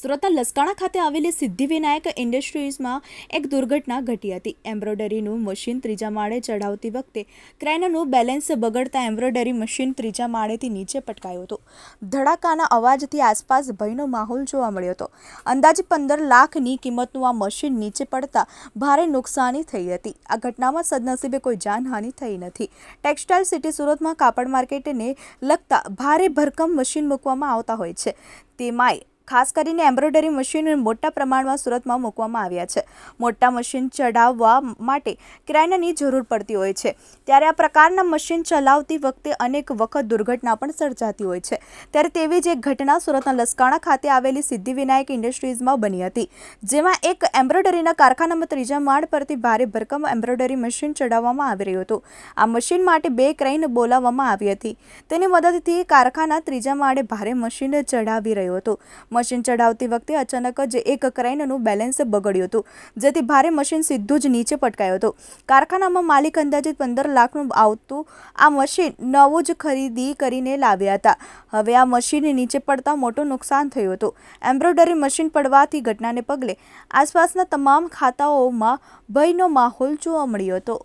સુરતના લસકાણા ખાતે આવેલી સિદ્ધિવિનાયક ઇન્ડસ્ટ્રીઝમાં એક દુર્ઘટના ઘટી હતી. એમ્બ્રોઇડરીનું મશીન ત્રીજા માળે ચઢાવતી વખતે ક્રેનનું બેલેન્સ બગડતા એમ્બ્રોઇડરી મશીન ત્રીજા માળેથી નીચે પટકાયું હતું. ધડાકાના અવાજથી આસપાસ ભયનો માહોલ જોવા મળ્યો હતો. અંદાજે પંદર લાખની કિંમતનું આ મશીન નીચે પડતા ભારે નુકસાની થઈ હતી. આ ઘટનામાં સદનસીબે કોઈ જાનહાનિ થઈ નથી. ટેક્સટાઇલ સિટી સુરતમાં કાપડ માર્કેટને લગતા ભારે ભરકમ મશીન મૂકવામાં આવતા હોય છે. તેમાંય ખાસ કરીને એમ્બ્રોઇડરી મશીન મોટા પ્રમાણમાં સુરતમાં મૂકવામાં આવ્યા છે. મોટા મશીન ચઢાવવા માટે ક્રેનની જરૂર પડતી હોય છે. ત્યારે આ પ્રકારના મશીન ચલાવતી વખતે અનેક વખત દુર્ઘટના પણ સર્જાતી હોય છે. ત્યારે તેવી જ એક ઘટના સુરતના લસકાણા ખાતે આવેલી સિદ્ધિવિનાયક ઇન્ડસ્ટ્રીઝમાં બની હતી, જેમાં એક એમ્બ્રોઇડરીના કારખાનામાં ત્રીજા માળ પરથી ભારે ભરકમ એમ્બ્રોઇડરી મશીન ચડાવવામાં આવી રહ્યું હતું. આ મશીન માટે બે ક્રેન બોલાવવામાં આવી હતી. તેની મદદથી કારખાના ત્રીજા માળે ભારે મશીન ચઢાવી રહ્યું હતું. મશીન ચઢાવતી વખતે અચાનક જ એક ક્રેનનું બેલેન્સ બગડ્યું હતું, જેથી ભારે મશીન સીધું જ નીચે પટકાયું હતું. કારખાનામાં માલિક અંદાજિત પંદર લાખનું આવતું આ મશીન નવું જ ખરીદી કરીને લાવ્યા હતા. હવે આ મશીન નીચે પડતા મોટું નુકસાન થયું હતું. એમ્બ્રોઇડરી મશીન પડવાથી ઘટનાને પગલે આસપાસના તમામ ખાતાઓમાં ભયનો માહોલ જોવા મળ્યો હતો.